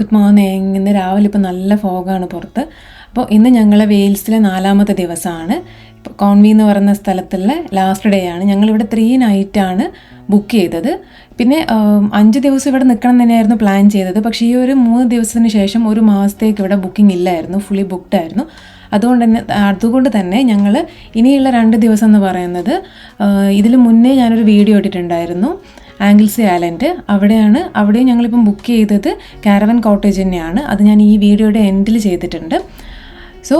Good morning ഇന്ന് രാവിലെ ഇപ്പോൾ നല്ല ഫോഗാണ് പുറത്ത്. അപ്പോൾ ഇന്ന് ഞങ്ങൾ വെയിൽസിലെ നാലാമത്തെ ദിവസമാണ്. ഇപ്പോൾ കോൺവി എന്ന് പറയുന്ന സ്ഥലത്തുള്ള ലാസ്റ്റ് ഡേ ആണ്. ഞങ്ങളിവിടെ ത്രീ നൈറ്റാണ് ബുക്ക് ചെയ്തത്. പിന്നെ അഞ്ച് ദിവസം ഇവിടെ നിൽക്കണം തന്നെയായിരുന്നു പ്ലാൻ ചെയ്തത്. പക്ഷേ ഈ ഒരു മൂന്ന് ദിവസത്തിന് ശേഷം ഒരു മാസത്തേക്ക് ഇവിടെ ബുക്കിംഗ് ഇല്ലായിരുന്നു. ഫുള്ളി ബുക്ക്ഡ് ആയിരുന്നു. അതുകൊണ്ട് തന്നെ അതുകൊണ്ട് തന്നെ ഞങ്ങൾ ഇനിയുള്ള രണ്ട് ദിവസം എന്ന് പറയുന്നത് ഇതിൽ മുന്നേ ഞാനൊരു വീഡിയോ ഇട്ടിട്ടുണ്ടായിരുന്നു. ആംഗിൾസി ഐലൻഡ് അവിടെയാണ് അവിടെയും ഞങ്ങളിപ്പം ബുക്ക് ചെയ്തത് കാരവൻ കോട്ടേജ് തന്നെയാണ്. അത് ഞാൻ ഈ വീഡിയോയുടെ എൻഡിൽ ചെയ്തിട്ടുണ്ട്. സോ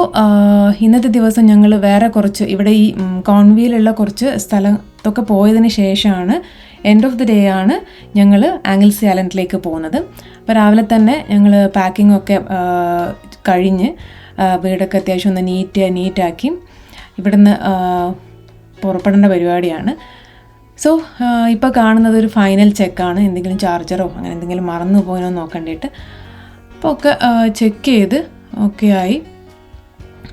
ഇന്നത്തെ ദിവസം ഞങ്ങൾ വേറെ കുറച്ച് ഇവിടെ ഈ കോൺവിയിലുള്ള കുറച്ച് സ്ഥലത്തൊക്കെ പോയതിന് ശേഷമാണ് എൻഡ് ഓഫ് ദി ഡേ ആണ് ഞങ്ങൾ ആംഗിൾസി ഐലൻഡിലേക്ക് പോകുന്നത്. അപ്പോൾ രാവിലെ തന്നെ ഞങ്ങൾ പാക്കിംഗ് ഒക്കെ കഴിഞ്ഞ് വീടൊക്കെ അത്യാവശ്യം ഒന്ന് നീറ്റ് നീറ്റാക്കി ഇവിടുന്ന് പുറപ്പെടേണ്ട പരിപാടിയാണ്. സോ ഇപ്പോൾ കാണുന്നത് ഒരു ഫൈനൽ ചെക്കാണ് എന്തെങ്കിലും ചാർജറോ അങ്ങനെ എന്തെങ്കിലും മറന്നു പോകാനോ നോക്കണ്ടിട്ട്. അപ്പോൾ ഒക്കെ ചെക്ക് ചെയ്ത് ഒക്കെ ആയി.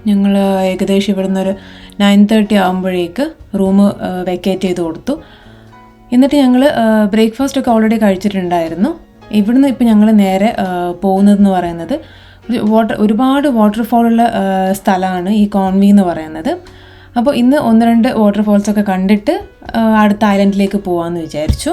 ഞങ്ങൾ ഏകദേശം ഇവിടുന്ന് ഒരു നയൻ തേർട്ടി ആകുമ്പോഴേക്ക് റൂം വെക്കേറ്റ് ചെയ്ത് കൊടുത്തു. എന്നിട്ട് ഞങ്ങൾ ബ്രേക്ക്ഫാസ്റ്റ് ഒക്കെ ഓൾറെഡി കഴിച്ചിട്ടുണ്ടായിരുന്നു. ഇവിടുന്ന് ഇപ്പോൾ ഞങ്ങൾ നേരെ പോകുന്നതെന്ന് പറയുന്നത് വാട്ടർ ഒരുപാട് വാട്ടർഫോളുള്ള സ്ഥലമാണ് ഈ കോൺവി എന്ന് പറയുന്നത്. അപ്പോൾ ഇന്ന് ഒന്ന് രണ്ട് വാട്ടർഫോൾസ് ഒക്കെ കണ്ടിട്ട് അടുത്ത ഐലൻഡിലേക്ക് പോകാമെന്ന് വിചാരിച്ചു.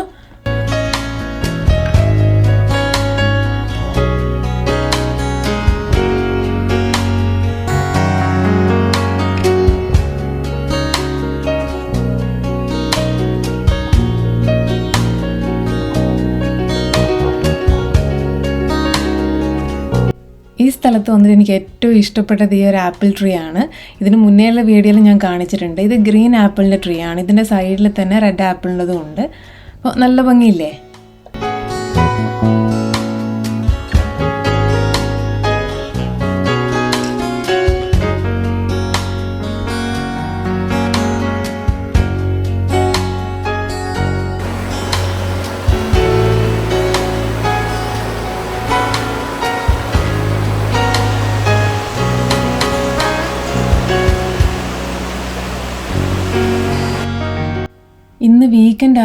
സ്ഥലത്ത് വന്നിട്ട് എനിക്ക് ഏറ്റവും ഇഷ്ടപ്പെട്ടത് ഈ ഒരു ആപ്പിൾ ട്രീ ആണ്. ഇതിന് മുന്നേയുള്ള വീഡിയോയിൽ ഞാൻ കാണിച്ചിട്ടുണ്ട്. ഇത് ഗ്രീൻ ആപ്പിളിന്റെ ട്രീ ആണ്. ഇതിന്റെ സൈഡിൽ തന്നെ റെഡ് ആപ്പിളിന്റെതും ഉണ്ട്. അപ്പോൾ നല്ല ഭംഗിയില്ലേ?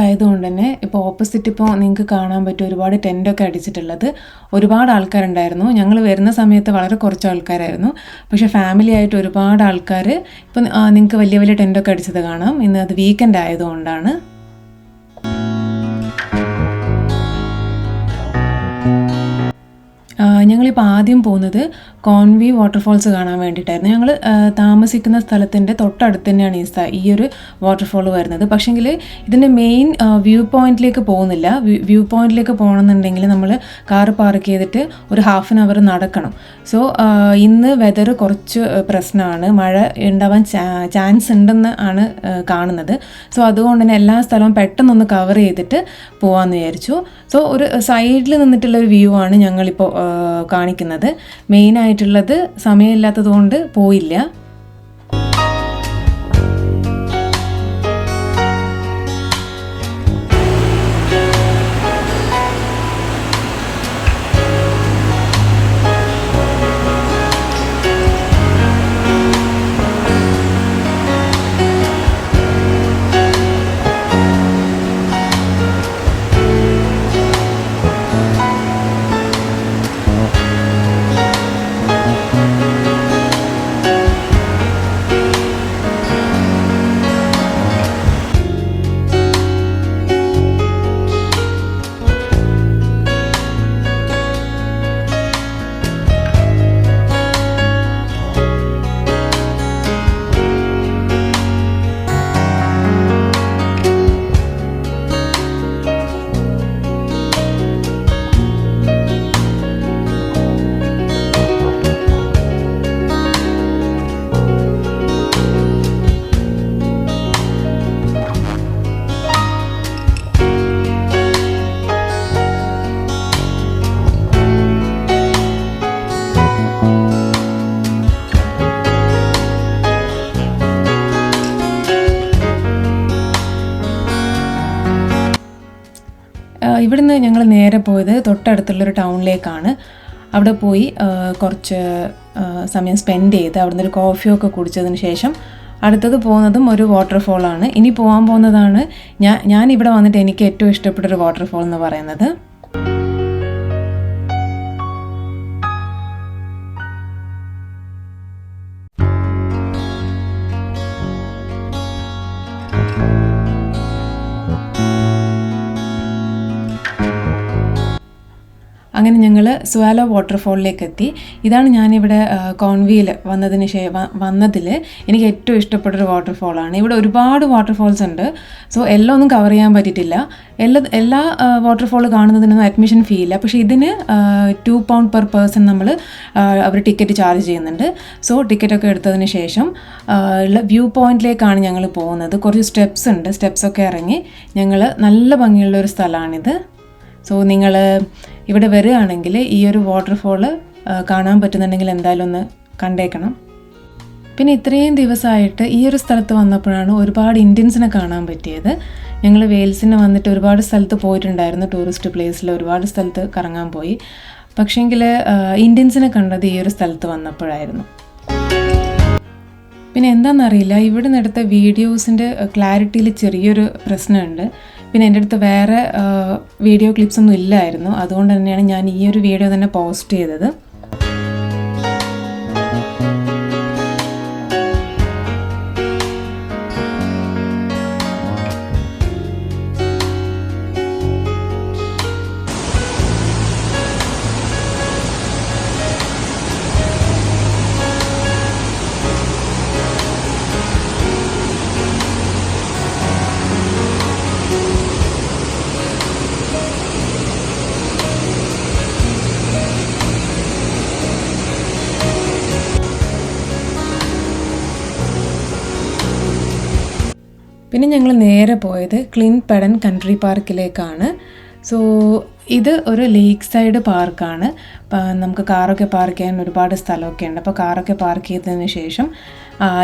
ആയതുകൊണ്ട് തന്നെ ഇപ്പോൾ ഓപ്പോസിറ്റ് ഇപ്പോൾ നിങ്ങൾക്ക് കാണാൻ പറ്റും ഒരുപാട് ടെന്റൊക്കെ അടിച്ചിട്ടുള്ളത് ഒരുപാട് ആൾക്കാരുണ്ടായിരുന്നു. ഞങ്ങൾ വരുന്ന സമയത്ത് വളരെ കുറച്ച് ആൾക്കാരായിരുന്നു. പക്ഷേ ഫാമിലി ആയിട്ട് ഒരുപാട് ആൾക്കാർ ഇപ്പം നിങ്ങൾക്ക് വലിയ വലിയ ടെന്റൊക്കെ അടിച്ചത് കാണാം. ഇന്ന് അത് വീക്കെൻഡ് ആയതുകൊണ്ടാണ്. ഞങ്ങളിപ്പോൾ ആദ്യം പോകുന്നത് കോൺവി വാട്ടർഫോൾസ് കാണാൻ വേണ്ടിയിട്ടായിരുന്നു. ഞങ്ങൾ താമസിക്കുന്ന സ്ഥലത്തിന്റെ തൊട്ടടുത്ത് തന്നെയാണ് ഈ ഈ ഒരു വാട്ടർഫോൾ വരുന്നത്. പക്ഷേങ്കിൽ ഇതിന്റെ മെയിൻ വ്യൂ പോയിന്റിലേക്ക് പോകുന്നില്ല. വ്യൂ പോയിന്റിലേക്ക് പോകണമെന്നുണ്ടെങ്കിൽ നമ്മൾ കാർ പാർക്ക് ചെയ്തിട്ട് ഒരു ഹാഫ് ആൻ അവർ നടക്കണം. സോ ഇന്ന് വെതർ കുറച്ച് പ്രശ്നമാണ്. മഴ ഉണ്ടാവാൻ ചാൻസ് ഉണ്ടെന്ന് ആണ് കാണുന്നത്. സോ അതുകൊണ്ട് തന്നെ എല്ലാ സ്ഥലവും പെട്ടെന്നൊന്ന് കവർ ചെയ്തിട്ട് പോകാമെന്ന് വിചാരിച്ചു. സോ ഒരു സൈഡിൽ നിന്നിട്ടുള്ള ഒരു വ്യൂ ആണ് ഞങ്ങളിപ്പോൾ കാണിക്കുന്നത്. മെയിനായിട്ടുള്ളത് സമയമില്ലാത്തത് കൊണ്ട് പോയില്ല. ഇവിടുന്ന് ഞങ്ങൾ നേരെ പോയത് തൊട്ടടുത്തുള്ളൊരു ടൗണിലേക്കാണ്. അവിടെ പോയി കുറച്ച് സമയം സ്പെൻഡ് ചെയ്ത് അവിടുന്ന് ഒരു കോഫിയൊക്കെ കുടിച്ചതിന് ശേഷം അടുത്തത് പോകുന്നതും ഒരു വാട്ടർഫോളാണ് ഇനി പോകാൻ പോകുന്നതാണ് ഞാൻ ഞാൻ ഇവിടെ വന്നിട്ട് എനിക്ക് ഏറ്റവും ഇഷ്ടപ്പെട്ട ഒരു വാട്ടർഫോൾ എന്ന് പറയുന്നത് അങ്ങനെ ഞങ്ങൾ സ്വാലോ വാട്ടർഫോളിലേക്ക് എത്തി ഇതാണ് ഞാനിവിടെ കോൺവിയിൽ വന്നതിന് ശേ വന്നതിൽ എനിക്ക് ഏറ്റവും ഇഷ്ടപ്പെട്ട ഒരു വാട്ടർഫോളാണ്. ഇവിടെ ഒരുപാട് വാട്ടർഫോൾസ് ഉണ്ട്. സോ എല്ലാം ഒന്നും കവർ ചെയ്യാൻ പറ്റിയിട്ടില്ല. എല്ലാ എല്ലാ വാട്ടർഫോൾ കാണുന്നതിനൊന്നും അഡ്മിഷൻ ഫീ ഇല്ല പക്ഷേ ഇതിന് ടു പൗണ്ട് പെർ പേഴ്സൺ നമ്മൾ അവർ ടിക്കറ്റ് ചാർജ് ചെയ്യുന്നുണ്ട്. സോ ടിക്കറ്റൊക്കെ എടുത്തതിന് ശേഷം ഉള്ള വ്യൂ പോയിന്റിലേക്കാണ് ഞങ്ങൾ പോകുന്നത്. കുറച്ച് സ്റ്റെപ്സ് ഉണ്ട്. സ്റ്റെപ്സൊക്കെ ഇറങ്ങി ഞങ്ങൾ നല്ല ഭംഗിയുള്ള ഒരു സ്ഥലമാണിത്. സോ നിങ്ങൾ ഇവിടെ വരികയാണെങ്കിൽ ഈ ഒരു വാട്ടർഫോൾ കാണാൻ പറ്റുന്നുണ്ടെങ്കിൽ എന്തായാലും ഒന്ന് കണ്ടേക്കണം. പിന്നെ ഇത്രയും ദിവസമായിട്ട് ഈ ഒരു സ്ഥലത്ത് വന്നപ്പോഴാണ് ഒരുപാട് ഇന്ത്യൻസിനെ കാണാൻ പറ്റിയത്. ഞങ്ങൾ വെയിൽസിന് വന്നിട്ട് ഒരുപാട് സ്ഥലത്ത് പോയിട്ടുണ്ടായിരുന്നു. ടൂറിസ്റ്റ് പ്ലേസിൽ ഒരുപാട് സ്ഥലത്ത് കറങ്ങാൻ പോയി. പക്ഷേങ്കിൽ ഇന്ത്യൻസിനെ കണ്ടത് ഈ ഒരു സ്ഥലത്ത് വന്നപ്പോഴായിരുന്നു. പിന്നെ എന്താണെന്നറിയില്ല ഇവിടെ നിന്ന് എടുത്ത വീഡിയോസിന്റെ ക്ലാരിറ്റിയിൽ ചെറിയൊരു പ്രശ്നമുണ്ട്. പിന്നെ എന്റെ അടുത്ത് വേറെ വീഡിയോ ക്ലിപ്സ് ഒന്നും ഇല്ലായിരുന്നു. അതുകൊണ്ട് തന്നെയാണ് ഞാൻ ഈ ഒരു വീഡിയോ തന്നെ പോസ്റ്റ് ചെയ്തത്. പിന്നെ ഞങ്ങൾ നേരെ പോയത് ക്ലിൻ പെഡൻ കൺട്രി പാർക്കിലേക്കാണ് സോ ഇത് ഒരു ലേക്ക് സൈഡ് പാർക്കാണ് നമുക്ക് കാറൊക്കെ പാർക്ക് ചെയ്യാൻ ഒരുപാട് സ്ഥലമൊക്കെ ഉണ്ട്. അപ്പോൾ കാറൊക്കെ പാർക്ക് ചെയ്തതിന് ശേഷം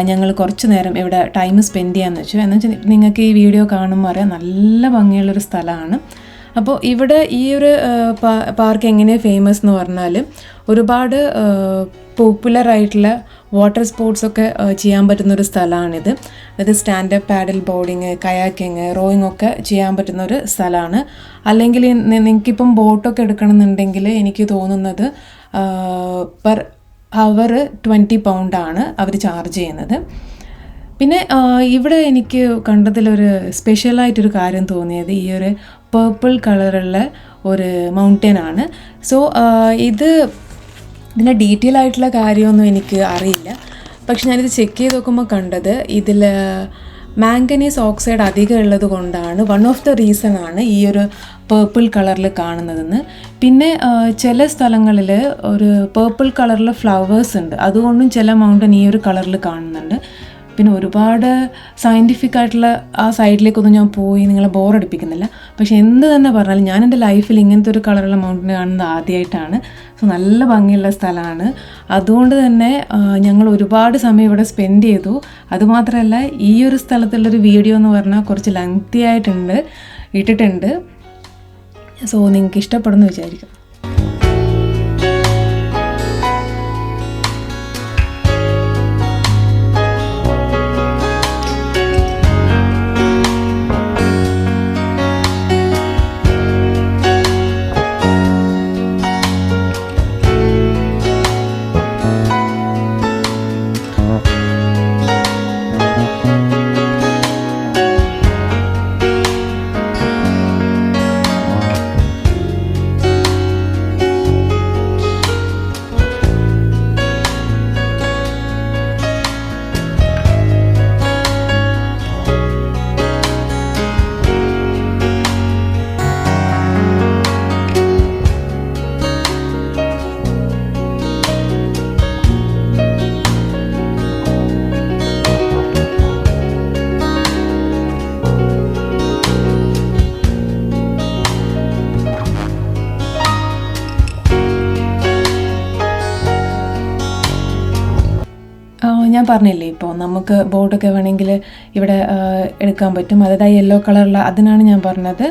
ഞങ്ങൾ കുറച്ച് നേരം ഇവിടെ ടൈം സ്പെൻഡ് ചെയ്യാമെന്ന് വെച്ചു. എന്ന് വെച്ചാൽ നിങ്ങൾക്ക് ഈ വീഡിയോ കാണുമ്പോൾ അറിയാം നല്ല ഭംഗിയുള്ളൊരു സ്ഥലമാണ്. അപ്പോൾ ഇവിടെ ഈ ഒരു പാർക്ക് എങ്ങനെ ഫേമസ് എന്ന് പറഞ്ഞാൽ ഒരുപാട് പോപ്പുലർ ആയിട്ടുള്ള വാട്ടർ സ്പോർട്സ് ഒക്കെ ചെയ്യാൻ പറ്റുന്ന ഒരു സ്ഥലമാണിത്. അതായത് stand up paddle boarding kayaking rowing ഒക്കെ ചെയ്യാൻ പറ്റുന്ന ഒരു സ്ഥലമാണ്. അല്ലെങ്കിൽ നിങ്ങൾക്കിപ്പം ബോട്ടൊക്കെ എടുക്കണമെന്നുണ്ടെങ്കിൽ എനിക്ക് തോന്നുന്നത് പെർ ഹവർ ട്വന്റി പൗണ്ടാണ് അവർ ചാർജ് ചെയ്യുന്നത്. പിന്നെ ഇവിടെ എനിക്ക് കണ്ടതിലൊരു സ്പെഷ്യലായിട്ടൊരു കാര്യം തോന്നിയത് ഈ ഒരു പേർപ്പിൾ കളറുള്ള ഒരു മൗണ്ടൻ ആണ്. സോ ഇത് ഇതിന്റെ ഡീറ്റെയിൽ ആയിട്ടുള്ള കാര്യമൊന്നും എനിക്ക് അറിയില്ല. പക്ഷെ ഞാനിത് ചെക്ക് ചെയ്ത് നോക്കുമ്പോൾ കണ്ടത് ഇതിൽ മാംഗനീസ് ഓക്സൈഡ് അധികം ഉള്ളത് കൊണ്ടാണ് വൺ ഓഫ് ദ റീസൺ ആണ് ഈ ഒരു പേർപ്പിൾ കളറിൽ കാണുന്നതെന്ന്. പിന്നെ ചില സ്ഥലങ്ങളിൽ ഒരു പേർപ്പിൾ കളറിൽ ഫ്ലവേഴ്സ് ഉണ്ട്. അതുകൊണ്ടും ചില മൗണ്ടൻ ഈ ഒരു കളറിൽ കാണുന്നുണ്ട്. പിന്നെ ഒരുപാട് സയന്റിഫിക് ആയിട്ടുള്ള ആ സൈഡിലേക്കൊന്നും ഞാൻ പോയി നിങ്ങളെ ബോറടിപ്പിക്കുന്നില്ല പക്ഷേ എന്ത് തന്നെ പറഞ്ഞാലും ഞാൻ എന്റെ ലൈഫിൽ ഇങ്ങനത്തെ ഒരു കളറുള്ള മൗണ്ടൻ കാണുന്നത് ആദ്യമായിട്ടാണ് സോ നല്ല ഭംഗിയുള്ള സ്ഥലമാണ്. അതുകൊണ്ട് തന്നെ ഞങ്ങൾ ഒരുപാട് സമയം ഇവിടെ സ്പെൻഡ് ചെയ്തു. അതുമാത്രമല്ല ഈ ഒരു സ്ഥലത്തുള്ളൊരു വീഡിയോ എന്ന് പറഞ്ഞാൽ കുറച്ച് ലെങ്തി ആയിട്ടുണ്ട് ഇട്ടിട്ടുണ്ട്. സോ നിങ്ങൾക്ക് ഇഷ്ടപ്പെടുന്നു വിചാരിക്കും ഞാൻ പറഞ്ഞില്ലേ ഇപ്പോൾ നമുക്ക് ബോർഡൊക്കെ വേണമെങ്കിൽ ഇവിടെ എടുക്കാൻ പറ്റും. അതായത് യെല്ലോ കളറുള്ള അതിനാണ് ഞാൻ പറഞ്ഞത്.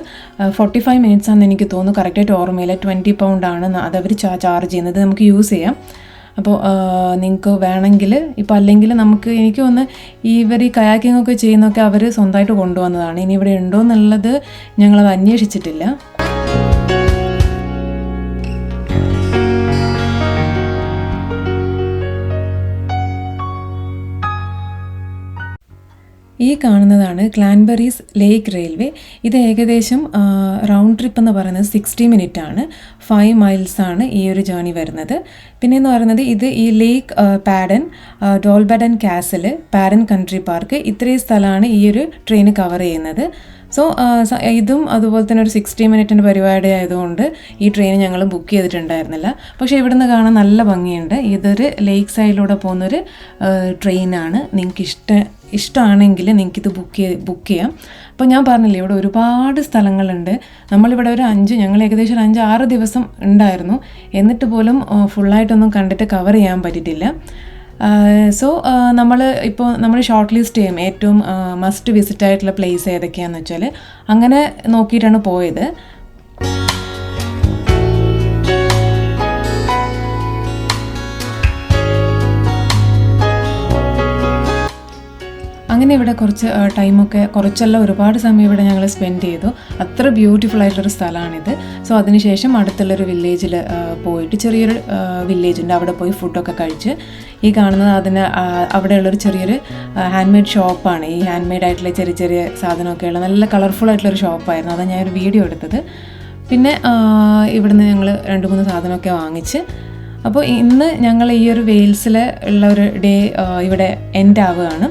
ഫോർട്ടി ഫൈവ് മിനിറ്റ്സ് ആണെന്ന് എനിക്ക് തോന്നുന്നു. കറക്റ്റായിട്ട് ഓർമ്മയില്ല. ട്വന്റി പൗണ്ട് ആണ്. അതവർ ചാർജ് ചെയ്യുന്നത്. നമുക്ക് യൂസ് ചെയ്യാം. അപ്പോൾ നിങ്ങൾക്ക് വേണമെങ്കിൽ ഇപ്പോൾ അല്ലെങ്കിൽ നമുക്ക് എനിക്ക് ഒന്ന് ഇവർ ഈ കയാക്കിംഗ് ഒക്കെ ചെയ്യുന്നൊക്കെ അവർ സ്വന്തമായിട്ട് കൊണ്ടുവന്നതാണ്. ഇനി ഇവിടെ ഉണ്ടോ എന്നുള്ളത് ഞങ്ങളത് അന്വേഷിച്ചിട്ടില്ല. കാണുന്നതാണ് ക്ലാൻബറീസ് ലേക്ക് റെയിൽവേ. ഇത് ഏകദേശം റൗണ്ട് ട്രിപ്പ് എന്ന് പറയുന്നത് സിക്സ്റ്റി മിനിറ്റ് ആണ് ഫൈവ് മൈൽസ് ആണ് ഈ ഒരു ജേണി വരുന്നത്. പിന്നെ എന്ന് പറയുന്നത് ഇത് ഈ lake Padarn Dolbadarn castle Padarn country park ഇത്രയും സ്ഥലമാണ് ഈ ഒരു ട്രെയിൻ കവർ ചെയ്യുന്നത്. സോ ഇതും അതുപോലെ തന്നെ ഒരു സിക്സ്റ്റി മിനിറ്റിന്റെ പരിപാടി ആയതുകൊണ്ട് ഈ ട്രെയിൻ ഞങ്ങൾ ബുക്ക് ചെയ്തിട്ടുണ്ടായിരുന്നില്ല. പക്ഷേ ഇവിടുന്ന് കാണാൻ നല്ല ഭംഗിയുണ്ട്. ഇതൊരു ലേക്ക് സൈഡിലൂടെ പോകുന്നൊരു ട്രെയിനാണ് നിങ്ങൾക്ക് ഇഷ്ട ഇഷ്ടമാണെങ്കിൽ നിങ്ങൾക്കിത് ബുക്ക് ചെയ്ത് ബുക്ക് ചെയ്യാം. അപ്പോൾ ഞാൻ പറഞ്ഞില്ലേ ഇവിടെ ഒരുപാട് സ്ഥലങ്ങളുണ്ട്. നമ്മളിവിടെ ഒരു അഞ്ച് ഞങ്ങൾ ഏകദേശം ഒരു അഞ്ച് ആറ് ദിവസം ഉണ്ടായിരുന്നു. എന്നിട്ട് പോലും ഫുള്ളായിട്ടൊന്നും കണ്ടിട്ട് കവർ ചെയ്യാൻ പറ്റിയിട്ടില്ല. സോ നമ്മൾ ഇപ്പോൾ നമ്മൾ ഷോർട്ട് ലിസ്റ്റ് ചെയ്യും. ഏറ്റവും മസ്റ്റ് വിസിറ്റ് ആയിട്ടുള്ള പ്ലേസ് ഏതൊക്കെയാണെന്ന് വെച്ചാൽ അങ്ങനെ നോക്കിയിട്ടാണ് പോയത്. അങ്ങനെ ഇവിടെ കുറച്ച് ടൈമൊക്കെ കുറച്ചല്ല ഒരുപാട് സമയം ഇവിടെ ഞങ്ങൾ സ്പെൻഡ് ചെയ്തു. അത്ര ബ്യൂട്ടിഫുൾ ആയിട്ടുള്ളൊരു സ്ഥലമാണിത്. സോ അതിനുശേഷം അടുത്തുള്ളൊരു വില്ലേജിൽ പോയിട്ട് ചെറിയൊരു വില്ലേജ് ഉണ്ട് അവിടെ പോയി ഫുഡൊക്കെ കഴിച്ച് ഈ കാണുന്നത് അതിന് അവിടെയുള്ളൊരു ചെറിയൊരു ഹാൻഡ് മെയ്ഡ് ഷോപ്പാണ് ഈ ഹാൻഡ് മെയ്ഡ് ആയിട്ടുള്ള ചെറിയ ചെറിയ സാധനമൊക്കെയുള്ള നല്ല കളർഫുൾ ആയിട്ടുള്ളൊരു ഷോപ്പായിരുന്നു അതാണ് ഞാനൊരു വീഡിയോ എടുത്തത്. പിന്നെ ഇവിടുന്ന് ഞങ്ങൾ രണ്ട് മൂന്ന് സാധനമൊക്കെ വാങ്ങിച്ച്. അപ്പോൾ ഇന്ന് ഞങ്ങൾ ഈ ഒരു വെയിൽസിൽ ഉള്ള ഒരു ഡേ ഇവിടെ എൻഡ് ആവുകയാണ്.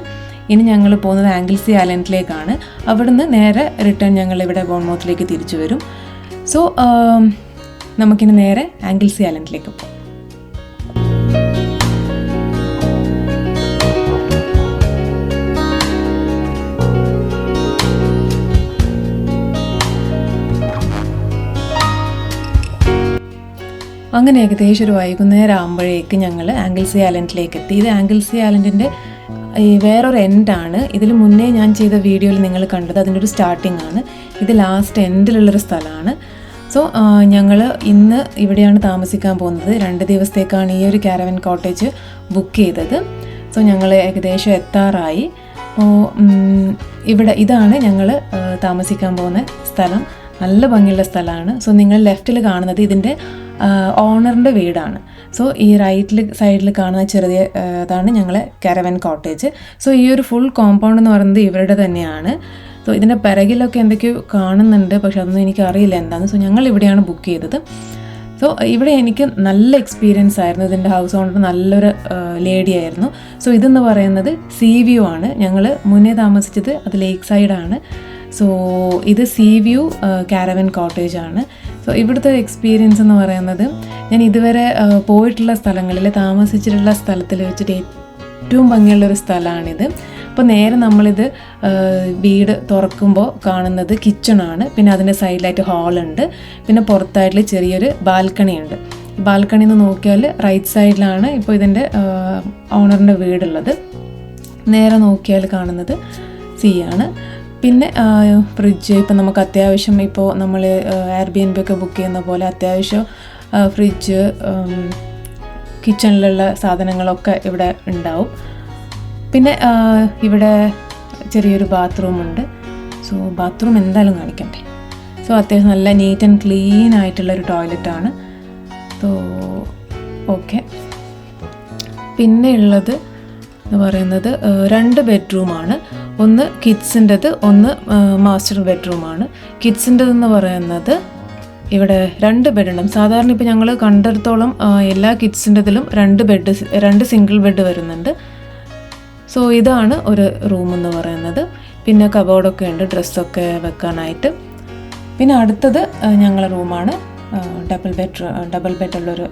ഇനി ഞങ്ങൾ പോകുന്നത് ആംഗിൾസി ഐലൻഡിലേക്കാണ്. അവിടുന്ന് നേരെ റിട്ടേൺ ഞങ്ങൾ ഇവിടെ ബോൺമൗത്തിലേക്ക് തിരിച്ചു വരും. സോ നമുക്കിനി നേരെ ആംഗിൾസി ഐലൻഡിലേക്ക് പോകാം. അങ്ങനെ ഏകദേശം ഒരു വൈകുന്നേരം ആകുമ്പോഴേക്ക് ഞങ്ങൾ ആംഗിൾസി ഐലൻഡിലേക്ക് എത്തി. ഇത് ആംഗിൾസി ഐലൻഡിന്റെ വേറൊരു എൻഡാണ് ഇതിൽ മുന്നേ ഞാൻ ചെയ്ത വീഡിയോയിൽ നിങ്ങൾ കണ്ടത് അതിന്റെ ഒരു സ്റ്റാർട്ടിംഗ് ആണ്. ഇത് ലാസ്റ്റ് എൻഡിലുള്ളൊരു സ്ഥലമാണ്. സോ ഞങ്ങൾ ഇന്ന് ഇവിടെയാണ് താമസിക്കാൻ പോകുന്നത്. രണ്ട് ദിവസത്തേക്കാണ് ഈ ഒരു കാരവൻ കോട്ടേജ് ബുക്ക് ചെയ്തത്. സോ ഞങ്ങൾ ഏകദേശം എത്താറായി. അപ്പോൾ ഇവിടെ ഇതാണ് ഞങ്ങൾ താമസിക്കാൻ പോകുന്ന സ്ഥലം. നല്ല ഭംഗിയുള്ള സ്ഥലമാണ്. സോ നിങ്ങൾ ലെഫ്റ്റിൽ കാണുന്നത് ഇതിന്റെ ഓണറിന്റെ വീടാണ്. സോ ഈ റൈറ്റിൽ സൈഡിൽ കാണുന്ന ചെറിയ ഇതാണ് ഞങ്ങളെ കാരവൻ കോട്ടേജ് സോ ഈ ഒരു ഫുൾ കോമ്പൗണ്ട് എന്ന് പറയുന്നത് ഇവരുടെ തന്നെയാണ്. സോ ഇതിന്റെ പിറകിലൊക്കെ എന്തൊക്കെയോ കാണുന്നുണ്ട് പക്ഷെ അതൊന്നും എനിക്ക് അറിയില്ല എന്താണെന്ന് സോ ഞങ്ങൾ ഇവിടെയാണ് ബുക്ക് ചെയ്തത്. സോ ഇവിടെ എനിക്ക് നല്ല എക്സ്പീരിയൻസ് ആയിരുന്നു. ഇതിന്റെ ഹൗസ് ഓണർ നല്ലൊരു ലേഡി ആയിരുന്നു. സോ ഇതെന്ന് പറയുന്നത് സീ വ്യൂ ആണ്. ഞങ്ങൾ മുന്നേ താമസിച്ചത് അത് ലേക്ക് സൈഡാണ് സോ ഇത് സീ വ്യൂ കാരവൻ കോട്ടേജ് ആണ്. സോ ഇവിടുത്തെ എക്സ്പീരിയൻസ് എന്ന് പറയുന്നത് ഞാൻ ഇതുവരെ പോയിട്ടുള്ള സ്ഥലങ്ങളിൽ താമസിച്ചിട്ടുള്ള സ്ഥലത്തിൽ വെച്ചിട്ട് ഏറ്റവും ഭംഗിയുള്ളൊരു സ്ഥലമാണിത്. അപ്പോൾ നേരെ നമ്മളിത് വീട് തുറക്കുമ്പോൾ കാണുന്നത് കിച്ചണാണ് പിന്നെ അതിന്റെ സൈഡിലായിട്ട് ഹാളുണ്ട് പിന്നെ പുറത്തായിട്ടുള്ള ചെറിയൊരു ബാൽക്കണി ഉണ്ട്. ബാൽക്കണി നിന്ന് നോക്കിയാൽ റൈറ്റ് സൈഡിലാണ് ഇപ്പോൾ ഇതിന്റെ ഓണറിന്റെ വീടുള്ളത്. നേരെ നോക്കിയാൽ കാണുന്നത് സീ ആണ്. പിന്നെ ഫ്രിഡ്ജ് ഇപ്പം നമുക്ക് അത്യാവശ്യം ഇപ്പോൾ നമ്മൾ എയർ ബി എൻ ബി ഒക്കെ ബുക്ക് ചെയ്യുന്ന പോലെ അത്യാവശ്യം ഫ്രിഡ്ജ് കിച്ചണിലുള്ള സാധനങ്ങളൊക്കെ ഇവിടെ ഉണ്ടാവും. പിന്നെ ഇവിടെ ചെറിയൊരു ബാത്റൂമുണ്ട് സോ ബാത്റൂം എന്തായാലും കാണിക്കണ്ടേ. സോ അത്യാവശ്യം നല്ല നീറ്റ് ആൻഡ് ക്ലീൻ ആയിട്ടുള്ള ഒരു ടോയ്ലറ്റാണ് സോ ഓക്കെ പിന്നെ ഉള്ളത് എന്ന് പറയുന്നത് രണ്ട് ബെഡ്റൂമാണ്. ഒന്ന് കിഡ്സിന്റെത് ഒന്ന് മാസ്റ്റർ ബെഡ്റൂമാണ്. കിഡ്സിന്റെതെന്ന് പറയുന്നത് ഇവിടെ രണ്ട് ബെഡ് ഉണ്ടാവും സാധാരണ ഇപ്പോൾ ഞങ്ങൾ കണ്ടെടുത്തോളം എല്ലാ കിഡ്സിന്റെതിലും രണ്ട് ബെഡ് രണ്ട് സിംഗിൾ ബെഡ് വരുന്നുണ്ട്. സോ ഇതാണ് ഒരു റൂം എന്ന് പറയുന്നത്. പിന്നെ കബോർഡൊക്കെ ഉണ്ട് ഡ്രസ്സൊക്കെ വെക്കാനായിട്ട്. പിന്നെ അടുത്തത് ഞങ്ങളുടെ റൂമാണ് ഡബിൾ ബെഡ് ഡബിൾ ബെഡുള്ളൊരു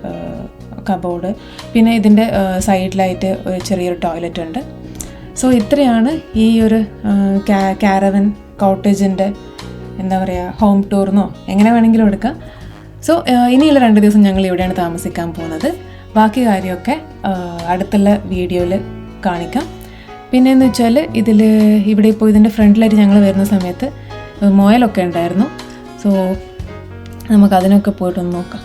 കബോർഡ് പിന്നെ ഇതിന്റെ സൈഡിലായിട്ട് ഒരു ചെറിയൊരു ടോയ്ലറ്റ് ഉണ്ട്. സോ ഇത്രയാണ് ഈ ഒരു കാരവൻ കോട്ടേജിന്റെ എന്താ പറയുക ഹോം ടൂർന്നോ എങ്ങനെ വേണമെങ്കിലും എടുക്കാം. സോ ഇനിയുള്ള രണ്ട് ദിവസം ഞങ്ങൾ ഇവിടെയാണ് താമസിക്കാൻ പോകുന്നത്. ബാക്കി കാര്യമൊക്കെ അടുത്തുള്ള വീഡിയോയിൽ കാണിക്കാം. പിന്നെയെന്ന് വെച്ചാൽ ഇതിൽ ഇവിടെ ഇപ്പോൾ ഇതിന്റെ ഫ്രണ്ടിലായിട്ട് ഞങ്ങൾ വരുന്ന സമയത്ത് മുയലൊക്കെ ഉണ്ടായിരുന്നു. സോ നമുക്ക് അതിനൊക്കെ പോയിട്ടൊന്ന് നോക്കാം.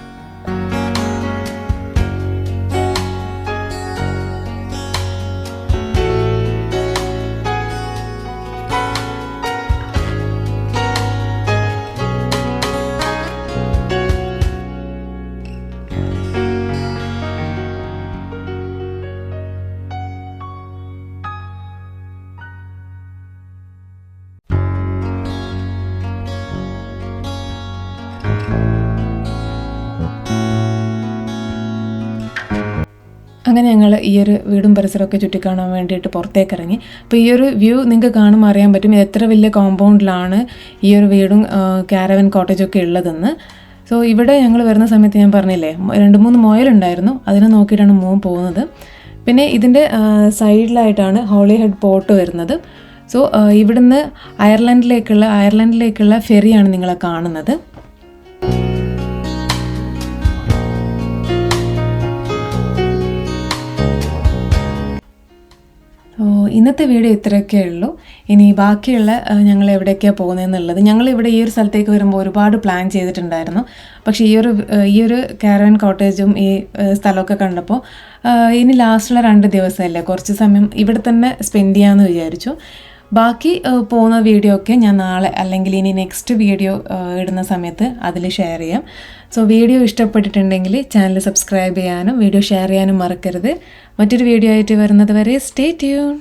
അങ്ങനെ ഞങ്ങൾ ഈ ഒരു വീടും പരിസരമൊക്കെ ചുറ്റിക്കാണാൻ വേണ്ടിയിട്ട് പുറത്തേക്ക് ഇറങ്ങി അപ്പോൾ ഈ ഒരു വ്യൂ നിങ്ങൾക്ക് കാണുമ്പോൾ അറിയാൻ പറ്റും എത്ര വലിയ കോമ്പൗണ്ടിലാണ് ഈ ഒരു വീടും കാരവൻ കോട്ടേജൊക്കെ ഉള്ളതെന്ന്. സോ ഇവിടെ ഞങ്ങൾ വരുന്ന സമയത്ത് ഞാൻ പറഞ്ഞില്ലേ രണ്ട് മൂന്ന് മുയലുണ്ടായിരുന്നു. അതിനെ നോക്കിയിട്ടാണ് മോൻ പോകുന്നത്. പിന്നെ ഇതിന്റെ സൈഡിലായിട്ടാണ് ഹോളി ഹെഡ് പോർട്ട് വരുന്നത്. സോ ഇവിടുന്ന് അയർലൻഡിലേക്കുള്ള അയർലൻഡിലേക്കുള്ള ഫെറിയാണ് നിങ്ങളെ കാണുന്നത്. ഇന്നത്തെ വീഡിയോ ഇത്രയൊക്കെ ഉള്ളൂ. ഇനി ബാക്കിയുള്ള ഞങ്ങൾ എവിടേക്കാണ് പോകുന്നതെന്നുള്ളത്. ഞങ്ങൾ ഇവിടെ ഈ ഒരു സ്ഥലത്തേക്ക് വരുമ്പോൾ ഒരുപാട് പ്ലാൻ ചെയ്തിട്ടുണ്ടായിരുന്നു. പക്ഷേ ഈ ഒരു ഈ ഒരു കാരവൻ കോട്ടേജും ഈ സ്ഥലമൊക്കെ കണ്ടപ്പോൾ ഇനി ലാസ്റ്റുള്ള രണ്ട് ദിവസമല്ലേ? കുറച്ച് സമയം ഇവിടെ തന്നെ സ്പെൻഡ് ചെയ്യാമെന്ന് വിചാരിച്ചു. ബാക്കി പോകുന്ന വീഡിയോ ഒക്കെ ഞാൻ നാളെ അല്ലെങ്കിൽ ഇനി നെക്സ്റ്റ് വീഡിയോ ഇടുന്ന സമയത്ത് അതിൽ ഷെയർ ചെയ്യാം. സോ വീഡിയോ ഇഷ്ടപ്പെട്ടിട്ടുണ്ടെങ്കിൽ ചാനൽ സബ്സ്ക്രൈബ് ചെയ്യാനും വീഡിയോ ഷെയർ ചെയ്യാനും മറക്കരുത്. മറ്റൊരു വീഡിയോ ആയിട്ട് വരുന്നത് വരെ സ്റ്റേ ട്യൂൺ